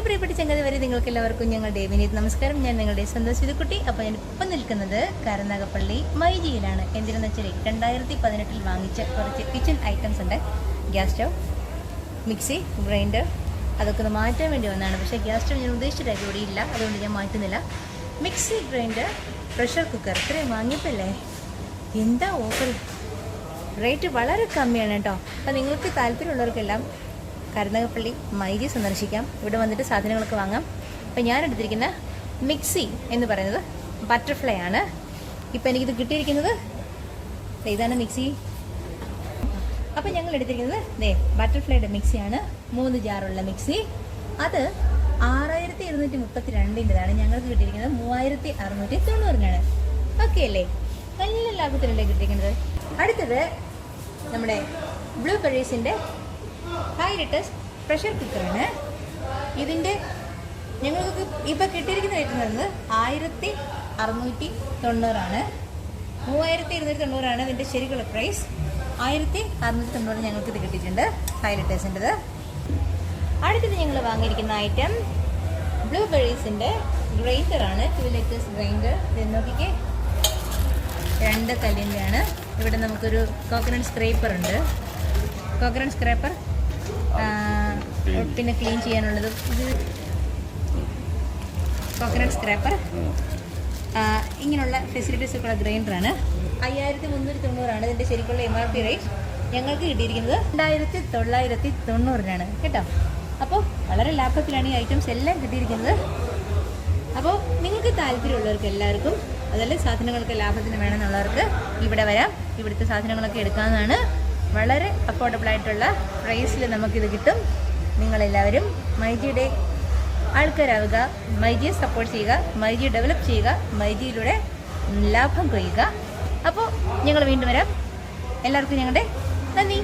Hi പ്രിയപ്പെട്ട ചങ്ങതി വരെ നിങ്ങൾക്ക് എല്ലാവർക്കും ഞങ്ങളുടെ വിനീത് നമസ്കാരം. ഞാൻ നിങ്ങളുടെ സന്തോഷ് സിതുക്കുട്ടി അപ്പോൾ ഞാൻ ഇപ്പം നിൽക്കുന്നത് കരുനാഗപ്പള്ളി മൈജിയിലാണ്. എന്തിനെന്ന് വെച്ചാൽ രണ്ടായിരത്തി പതിനെട്ടിൽ വാങ്ങിച്ച കുറച്ച് കിച്ചൺ ഐറ്റംസ് ഉണ്ട്. ഗ്യാസ് സ്റ്റവ് മിക്സി ഗ്രൈൻഡർ അതൊക്കെ ഒന്ന് മാറ്റാൻ വേണ്ടി വന്നതാണ്. പക്ഷേ ഗ്യാസ് സ്റ്റവ് ഞാൻ ഉദ്ദേശിച്ച ഇവിടെ ഇല്ല. അതുകൊണ്ട് ഞാൻ മാറ്റുന്നില്ല. മിക്സി ഗ്രൈൻഡർ പ്രഷർ കുക്കർ ഇത്രയും വാങ്ങിയപ്പോഴല്ലേ എന്താ ഓഫർ റേറ്റ് വളരെ കമ്മിയാണ് കേട്ടോ. അപ്പോൾ നിങ്ങൾക്ക് താല്പര്യമുള്ളവർക്കെല്ലാം കരുനാഗപ്പള്ളി മൈജി സന്ദർശിക്കാം. ഇവിടെ വന്നിട്ട് സാധനങ്ങളൊക്കെ വാങ്ങാം. അപ്പോൾ ഞാൻ എടുത്തിരിക്കുന്ന മിക്സി എന്ന് പറയുന്നത് ബട്ടർഫ്ലൈ ആണ്. ഇപ്പം എനിക്കിത് കിട്ടിയിരിക്കുന്നത് ഇതാണ് മിക്സി. അപ്പം ഞങ്ങൾ എടുത്തിരിക്കുന്നത് ദേ ബട്ടർഫ്ലൈയുടെ മിക്സിയാണ്. മൂന്ന് ജാറുള്ള മിക്സി. അത് ആറായിരത്തി ഇരുന്നൂറ്റി മുപ്പത്തി രണ്ടിന്റെതാണ് ഞങ്ങൾക്ക് കിട്ടിയിരിക്കുന്നത്. മൂവായിരത്തി അറുന്നൂറ്റി തൊണ്ണൂറിനാണ് ഓക്കെ അല്ലേ? നല്ല ലാഭത്തിലല്ലേ കിട്ടിയിരിക്കുന്നത്? അടുത്തത് നമ്മുടെ ബ്ലൂ ബെറീസിന്റെ ഹൈ ലിറ്റേഴ്സ് പ്രഷർ കുക്കറാണ് ഇതിന്റെ ഞങ്ങൾക്ക് ഇപ്പോൾ കിട്ടിയിരിക്കുന്ന റേറ്റ് എന്ന് പറയുന്നത് ആയിരത്തി അറുന്നൂറ്റി തൊണ്ണൂറാണ് മൂവായിരത്തി ഇരുന്നൂറ്റി തൊണ്ണൂറാണ് ഇതിന്റെ ശരിക്കുള്ള പ്രൈസ് ആയിരത്തി അറുന്നൂറ്റി തൊണ്ണൂറ് ഞങ്ങൾക്ക് ഇത് കിട്ടിയിട്ടുണ്ട് ഹൈ ലിറ്റേഴ്സിന്റെത് അടുത്തത് ഞങ്ങൾ വാങ്ങിയിരിക്കുന്ന ഐറ്റം ബ്ലൂ ബെറീസിന്റെ ഗ്രൈൻഡറാണ് ടു ലിറ്റേഴ്സ് ഗ്രൈൻഡർ ഇത് നോക്കിക്കേ. രണ്ട് കല്ലിന്റെയാണ് ഇവിടെ നമുക്കൊരു കോക്കനട്ട് സ്ക്രേപ്പർ ഉണ്ട്. കോക്കനട്ട് സ്ക്രേപ്പർ പിന്നെ ക്ലീൻ ചെയ്യാനുള്ളത് ഇത് കോക്കനട്ട് സ്ക്രാപ്പർ ഇങ്ങനെയുള്ള ഫെസിലിറ്റീസ് ഉള്ള ഗ്രൈൻഡറാണ് അയ്യായിരത്തി മുന്നൂറ്റി തൊണ്ണൂറാണ് ഇതിന്റെ ശരിക്കുള്ള എം ആർ പി റേറ്റ് ഞങ്ങൾക്ക് കിട്ടിയിരിക്കുന്നത് രണ്ടായിരത്തി തൊള്ളായിരത്തി തൊണ്ണൂറിനാണ്. കേട്ടോ? അപ്പോൾ വളരെ ലാഭത്തിലാണ് ഈ ഐറ്റംസ് എല്ലാം കിട്ടിയിരിക്കുന്നത്. അപ്പോൾ നിങ്ങൾക്ക് താല്പര്യമുള്ളവർക്ക് എല്ലാവർക്കും അതല്ല സാധനങ്ങൾക്ക് ലാഭത്തിന് വേണമെന്നുള്ളവർക്ക് ഇവിടെ വരാം. ഇവിടുത്തെ സാധനങ്ങളൊക്കെ എടുക്കാവുന്നതാണ്. വളരെ അഫോർഡബിൾ ആയിട്ടുള്ള പ്രൈസിൽ നമുക്കിത് കിട്ടും. നിങ്ങളെല്ലാവരും മൈജിയുടെ ആൾക്കാരാവുക മൈജിയെ സപ്പോർട്ട് ചെയ്യുക മൈജി ഡെവലപ്പ് ചെയ്യുക മൈജിയിലൂടെ ലാഭം കൊയ്യുക. അപ്പോൾ ഞങ്ങൾ വീണ്ടും വരാം. എല്ലാവർക്കും ഞങ്ങളുടെ നന്ദി.